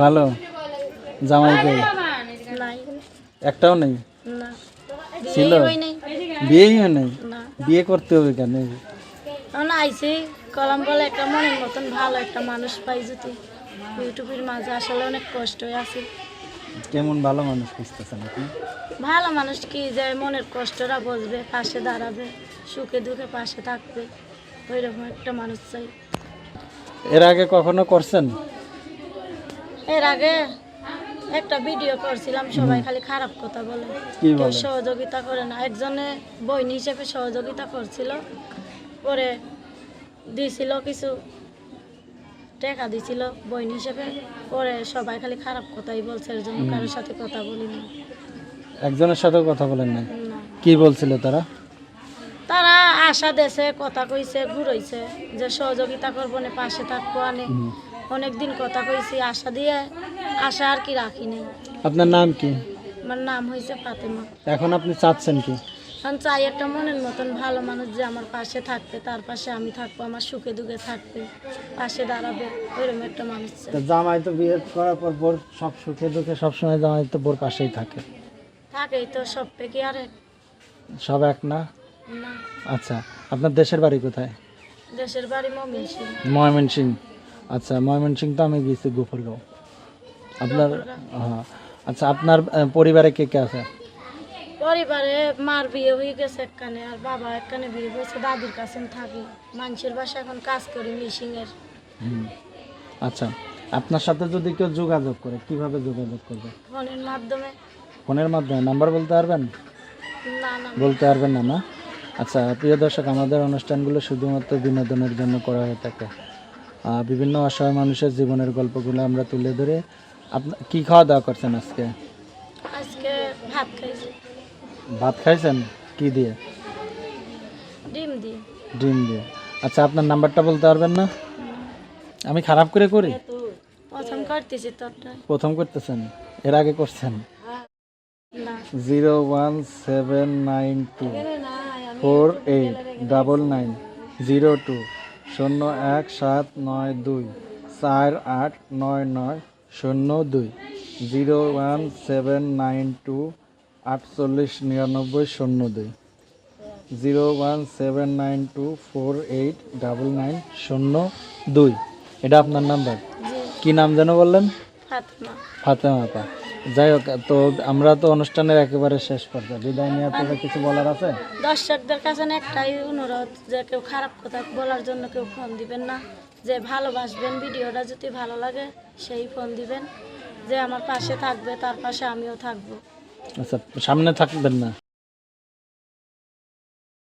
ভালো? জামাই কই একটাও নেই? ছিল? হয় বিয়েই হয় নাই? বিয়ে করতে হবে কেন? আইসি কলম বলে একটা মনের মতন ভালো একটা মানুষ পাই যদি। ইউটিউবের মাঝে আসলে অনেক কষ্ট আছে। কেমন ভালো মানুষ খুঁজতেছেন আপনি? ভালো মানুষ কি যে মনের কষ্টটা বুঝবে পাশে দাঁড়াবে সুখে দুঃখে পাশে থাকবে ওইরকম একটা মানুষ চাই। এর আগে কখনো করছেন? এর আগে একটা ভিডিও করছিলাম সবাই খালি খারাপ কথা বলে। কেউ সহযোগিতা করে না। একজনে বইন হিসেবে সহযোগিতা করছিল পরে দিছিল কিছু টাকা দিছিল বইন হিসেবে পরে সবাই খালি খারাপ কথাই বলছে এর জন্য কারোর সাথে কথা বলিনি একজনের সাথে কথা বলেন না। কি বলছিল তারা? তারা আশা দেশে কথা কইছে ঘুরাইছে যে সহযোগিতা করব না পাশে থাকব আনে। হুম। অনেকদিন কথা কইছি আশা দিয়ে আশা আর কি রাখি নেই। আপনার নাম কি? আমার নাম হয়েছে ফাতেমা। এখন আপনি চাচ্ছেন কি? কারণ চাই একটা মনের মতন ভালো মানুষ যে আমার পাশে থাকবে তার পাশে আমি থাকব আমার সুখে দুঃখে থাকবে পাশে দাঁড়াবে ওইরকম একটা মানুষ চাই। তো জামাই তো বিয়ে করার পর বোর সব সুখে দুঃখে সবসময় জামাই তো বোর পাশেই থাকে। থাকেই তো সব থেকে আর এক। সব এক না? না। আচ্ছা আপনার দেশের বাড়ি কোথায়? দেশের বাড়ি মমিন সিং ময়মনসিং আচ্ছা ময়মনসিং তো আমি গেছি গোফরগাঁও আপনার হ্যাঁ আচ্ছা আপনার পরিবারে কে কে আছে? পরিবারে মার বিয়ে হয়ে গেছে একখানে আর বাবা একখানে বিয়ে হয়েছে দাদির কাছে থাকি। মানুষের বাসা এখন কাজ করি মিশিংয়ের। আচ্ছা আপনার সাথে যদি কেউ যোগাযোগ করে কীভাবে যোগাযোগ করবে? ফোনের মাধ্যমে। ফোনের মাধ্যমে নাম্বার বলতে পারবেন? না না। বলতে পারবেন না না? আচ্ছা প্রিয় দর্শক আমাদের অনুষ্ঠানগুলো শুধুমাত্র বিনোদনের জন্য করা হয়ে থাকে। বিভিন্ন অসহায় মানুষের জীবনের গল্পগুলো আমরা তুলে ধরে। আপনার কি খাওয়া দাওয়া করছেন আজকে? আজকে ভাত খাইছি। ভাত খাইছেন? কি দিয়ে? ডিম দিয়ে। ডিম দিয়ে। আচ্ছা আপনার নাম্বারটা বলতে পারবেন না? আমি খারাপ করে করি? প্রথম করতেছি প্রথম করতেছেন? এর আগে করছেন? Zero one seven nine two four eight double nine zero two. শূন্য এক সাত নয় দুই চার আট নয় নয় শূন্য দুই zero one seven nine two আটচল্লিশ নিরানব্বই শূন্য দুই zero one seven nine two four eight double nine শূন্য দুই। এটা আপনার নাম্বার। কী নাম যেন বললেন? ফাতেমা। আপা। যাই হোক তো আমরা তো অনুষ্ঠানের একেবারে শেষ পর্যায়ে। বিদায় নিয়ে আপনাদের কিছু বলার আছে? দর্শকদের কাছে না একটাই অনুরোধ যে কেউ খারাপ কথা বলার জন্য কেউ ফোন দিবেন না। যে ভালোবাসবেন ভিডিওটা যদি ভালো লাগে সেই ফোন দিবেন। যে আমার পাশে থাকবে তার পাশে আমিও থাকব। আচ্ছা সামনে থাকবেন না?